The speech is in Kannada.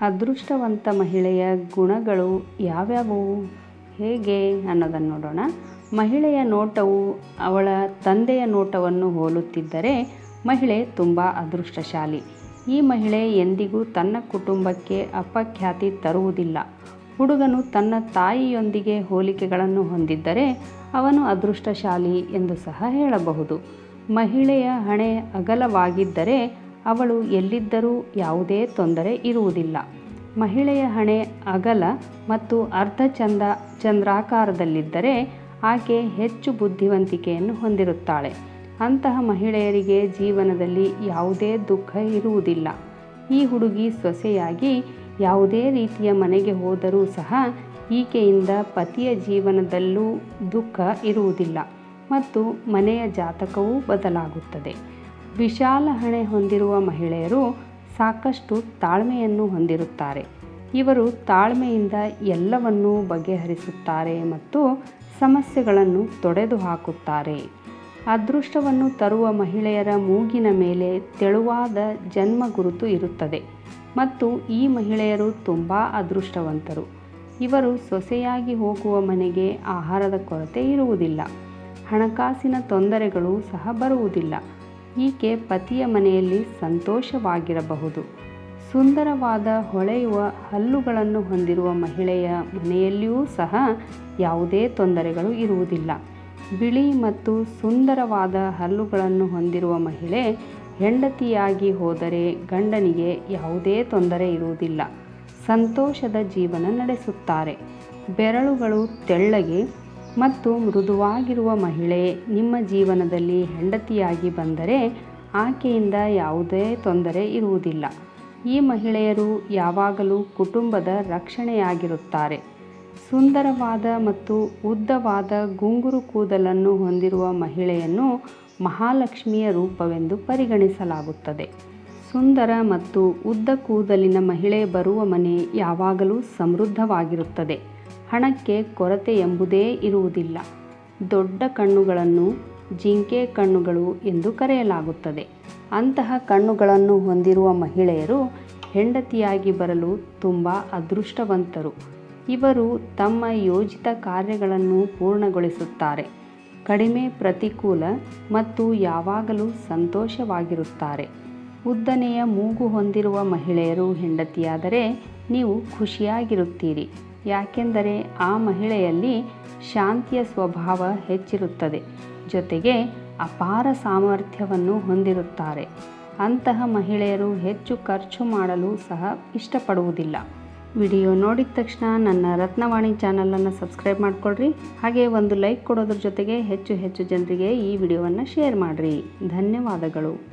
ಅದೃಷ್ಟವಂತ ಮಹಿಳೆಯ ಗುಣಗಳು ಯಾವ್ಯಾವು? ಹೇಗೆ ಅನ್ನೋದನ್ನು ನೋಡೋಣ. ಮಹಿಳೆಯ ನೋಟವು ಅವಳ ತಂದೆಯ ನೋಟವನ್ನು ಹೋಲುತ್ತಿದ್ದರೆ ಮಹಿಳೆ ತುಂಬ ಅದೃಷ್ಟಶಾಲಿ. ಈ ಮಹಿಳೆ ಎಂದಿಗೂ ತನ್ನ ಕುಟುಂಬಕ್ಕೆ ಅಪಖ್ಯಾತಿ ತರುವುದಿಲ್ಲ. ಹುಡುಗನು ತನ್ನ ತಾಯಿಯೊಂದಿಗೆ ಹೋಲಿಕೆಗಳನ್ನು ಹೊಂದಿದ್ದರೆ ಅವನು ಅದೃಷ್ಟಶಾಲಿ ಎಂದು ಸಹ ಹೇಳಬಹುದು. ಮಹಿಳೆಯ ಹಣೆ ಅಗಲವಾಗಿದ್ದರೆ ಅವಳು ಎಲ್ಲಿದ್ದರೂ ಯಾವುದೇ ತೊಂದರೆ ಇರುವುದಿಲ್ಲ. ಮಹಿಳೆಯ ಹಣೆ ಅಗಲ ಮತ್ತು ಅರ್ಧ ಚಂದ ಚಂದ್ರಾಕಾರದಲ್ಲಿದ್ದರೆ ಆಕೆ ಹೆಚ್ಚು ಬುದ್ಧಿವಂತಿಕೆಯನ್ನು ಹೊಂದಿರುತ್ತಾಳೆ. ಅಂತಹ ಮಹಿಳೆಯರಿಗೆ ಜೀವನದಲ್ಲಿ ಯಾವುದೇ ದುಃಖ ಇರುವುದಿಲ್ಲ. ಈ ಹುಡುಗಿ ಸೊಸೆಯಾಗಿ ಯಾವುದೇ ರೀತಿಯ ಮನೆಗೆ ಹೋದರೂ ಸಹ ಈಕೆಯಿಂದ ಪತಿಯ ಜೀವನದಲ್ಲೂ ದುಃಖ ಇರುವುದಿಲ್ಲ ಮತ್ತು ಮನೆಯ ಜಾತಕವೂ ಬದಲಾಗುತ್ತದೆ. ವಿಶಾಲ ಹಣೆ ಹೊಂದಿರುವ ಮಹಿಳೆಯರು ಸಾಕಷ್ಟು ತಾಳ್ಮೆಯನ್ನು ಹೊಂದಿರುತ್ತಾರೆ. ಇವರು ತಾಳ್ಮೆಯಿಂದ ಎಲ್ಲವನ್ನೂ ಬಗೆಹರಿಸುತ್ತಾರೆ ಮತ್ತು ಸಮಸ್ಯೆಗಳನ್ನು ತೊಡೆದು ಹಾಕುತ್ತಾರೆ ಅದೃಷ್ಟವನ್ನು ತರುವ ಮಹಿಳೆಯರ ಮೂಗಿನ ಮೇಲೆ ತೆಳುವಾದ ಜನ್ಮ ಗುರುತು ಇರುತ್ತದೆ ಮತ್ತು ಈ ಮಹಿಳೆಯರು ತುಂಬ ಅದೃಷ್ಟವಂತರು. ಇವರು ಸೊಸೆಯಾಗಿ ಹೋಗುವ ಮನೆಗೆ ಆಹಾರದ ಕೊರತೆ ಇರುವುದಿಲ್ಲ. ಹಣಕಾಸಿನ ತೊಂದರೆಗಳು ಸಹ ಬರುವುದಿಲ್ಲ. ಈಕೆ ಪತಿಯ ಮನೆಯಲ್ಲಿ ಸಂತೋಷವಾಗಿರಬಹುದು. ಸುಂದರವಾದ ಹೊಳೆಯುವ ಹಲ್ಲುಗಳನ್ನು ಹೊಂದಿರುವ ಮಹಿಳೆಯ ಮನೆಯಲ್ಲಿಯೂ ಸಹ ಯಾವುದೇ ತೊಂದರೆಗಳು ಇರುವುದಿಲ್ಲ. ಬಿಳಿ ಮತ್ತು ಸುಂದರವಾದ ಹಲ್ಲುಗಳನ್ನು ಹೊಂದಿರುವ ಮಹಿಳೆ ಹೆಂಡತಿಯಾಗಿ ಹೋದರೆ ಗಂಡನಿಗೆ ಯಾವುದೇ ತೊಂದರೆ ಇರುವುದಿಲ್ಲ. ಸಂತೋಷದ ಜೀವನ ನಡೆಸುತ್ತಾರೆ. ಬೆರಳುಗಳು ತೆಳ್ಳಗೆ ಮತ್ತು ಮೃದುವಾಗಿರುವ ಮಹಿಳೆ ನಿಮ್ಮ ಜೀವನದಲ್ಲಿ ಹೆಂಡತಿಯಾಗಿ ಬಂದರೆ ಆಕೆಯಿಂದ ಯಾವುದೇ ತೊಂದರೆ ಇರುವುದಿಲ್ಲ. ಈ ಮಹಿಳೆಯರು ಯಾವಾಗಲೂ ಕುಟುಂಬದ ರಕ್ಷಣೆಯಾಗಿರುತ್ತಾರೆ. ಸುಂದರವಾದ ಮತ್ತು ಉದ್ದವಾದ ಗುಂಗುರು ಕೂದಲನ್ನು ಹೊಂದಿರುವ ಮಹಿಳೆಯನ್ನು ಮಹಾಲಕ್ಷ್ಮಿಯ ರೂಪವೆಂದು ಪರಿಗಣಿಸಲಾಗುತ್ತದೆ. ಸುಂದರ ಮತ್ತು ಉದ್ದ ಕೂದಲಿನ ಮಹಿಳೆ ಬರುವ ಮನೆ ಯಾವಾಗಲೂ ಸಮೃದ್ಧವಾಗಿರುತ್ತದೆ. ಹಣಕ್ಕೆ ಕೊರತೆ ಎಂಬುದೇ ಇರುವುದಿಲ್ಲ. ದೊಡ್ಡ ಕಣ್ಣುಗಳನ್ನು ಜಿಂಕೆ ಕಣ್ಣುಗಳು ಎಂದು ಕರೆಯಲಾಗುತ್ತದೆ. ಅಂತಹ ಕಣ್ಣುಗಳನ್ನು ಹೊಂದಿರುವ ಮಹಿಳೆಯರು ಹೆಂಡತಿಯಾಗಿ ಬರಲು ತುಂಬ ಅದೃಷ್ಟವಂತರು. ಇವರು ತಮ್ಮ ಯೋಜಿತ ಕಾರ್ಯಗಳನ್ನು ಪೂರ್ಣಗೊಳಿಸುತ್ತಾರೆ. ಕಡಿಮೆ ಪ್ರತಿಕೂಲ ಮತ್ತು ಯಾವಾಗಲೂ ಸಂತೋಷವಾಗಿರುತ್ತಾರೆ. ಉದ್ದನೆಯ ಮೂಗು ಹೊಂದಿರುವ ಮಹಿಳೆಯರು ಹೆಂಡತಿಯಾದರೆ ನೀವು ಖುಷಿಯಾಗಿರುತ್ತೀರಿ. ಯಾಕೆಂದರೆ ಆ ಮಹಿಳೆಯಲ್ಲಿ ಶಾಂತಿಯ ಸ್ವಭಾವ ಹೆಚ್ಚಿರುತ್ತದೆ. ಜೊತೆಗೆ ಅಪಾರ ಸಾಮರ್ಥ್ಯವನ್ನು ಹೊಂದಿರುತ್ತಾರೆ. ಅಂತಹ ಮಹಿಳೆಯರು ಹೆಚ್ಚು ಖರ್ಚು ಮಾಡಲು ಸಹ ಇಷ್ಟಪಡುವುದಿಲ್ಲ. ವಿಡಿಯೋ ನೋಡಿದ ತಕ್ಷಣ ನನ್ನ ರತ್ನವಾಣಿ ಚಾನಲನ್ನು ಸಬ್ಸ್ಕ್ರೈಬ್ ಮಾಡಿಕೊಳ್ಳ್ರಿ ಹಾಗೆ ಒಂದು ಲೈಕ್ ಕೊಡೋದ್ರ ಜೊತೆಗೆ ಹೆಚ್ಚು ಹೆಚ್ಚು ಜನರಿಗೆ ಈ ವಿಡಿಯೋವನ್ನು ಶೇರ್ ಮಾಡಿರಿ. ಧನ್ಯವಾದಗಳು.